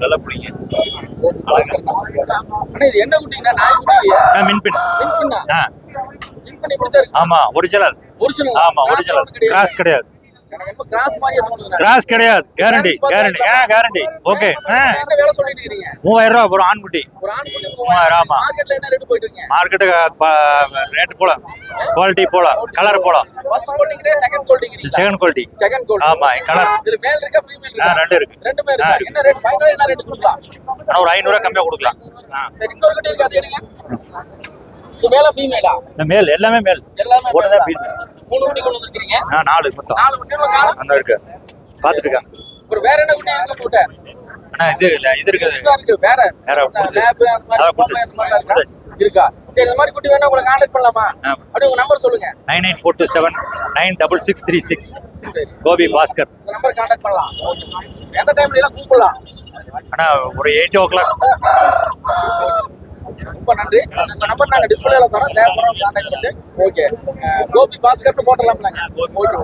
நல்லா பிடிங்க. இது என்ன குட்டிங்கண்ணா? நாய் மின்பின் ஆமா ஒரிஜினல் ஒரிஜினல் ஆமா ஒரிஜினல் கிராஸ் கிடையாது. கிராஸ் கிடையாது. கேரண்டி கேரண்டி ஆ கேரண்டி ஓகே மூவாயிரம் ரூபா அப்புறம் ஆண்குட்டி. மூவாயிரம், ஆமா. மார்க்கெட்டு ரேட் போல குவாலிட்டி போல கலர் போல ஃபர்ஸ்ட் கோல்டிங்ரே செகண்ட் கோல்டிங் செகண்ட் குவாலிட்டி செகண்ட் கோல்டிங் ஆமா கலர் இதுல மேல் இருக்கா ஃபீமேல் இருக்கா? ரெண்டு இருக்கு. ரெண்டு பேர் இருக்கா? என்ன ரேட் ஃபைனல் என்ன ரேட் கொடுக்கலாம்? ஆனா ஒரு ஐநூறுரூவா கம்மியா கொடுக்கலாம். சரி இன்னொரு குட்டி இருக்கு அது எடுங்க இது மேல ஃபீமேலா இந்த மேல் எல்லாமே மேல். எல்லாமே ஒன்று தான் பீஸ். மூணு குட்டி கொண்டு வந்திருக்கீங்க நாலு மொத்தம். நாலு குட்டி அந்த இருக்கு. பார்த்துட்டு இருக்காங்க ஒரு வேற என்ன குட்டி கூட்ட அண்ணா இது இல்ல இது இருக்குது. இருக்கு வேற? வேற இருக்கா? சரி இந்த மாதிரி குட்டி வேணா உங்களை கான்டாக்ட் பண்ணலாமா? ஆ. அப்படியே உங்க நம்பர் சொல்லுங்க. Nine nine four two seven nine double six three six. Gopi Bhaskar. இந்த நம்பர் கான்டாக்ட் பண்ணலாம். எந்த டைம்ல எல்லாம் கூப்பிடலாம்? அண்ணா ஒரு எயிட் ஓ கிளாக் ரொம்ப நன்றி. இந்த நம்பர் நாங்க டிஸ்பிளேல தரோம். தேவைப்படுறோம் கான்டாக்ட் பண்ணி. ஓகே கோபி பாஸ்கர்னு போட்டலாம்லாங்க ஓகே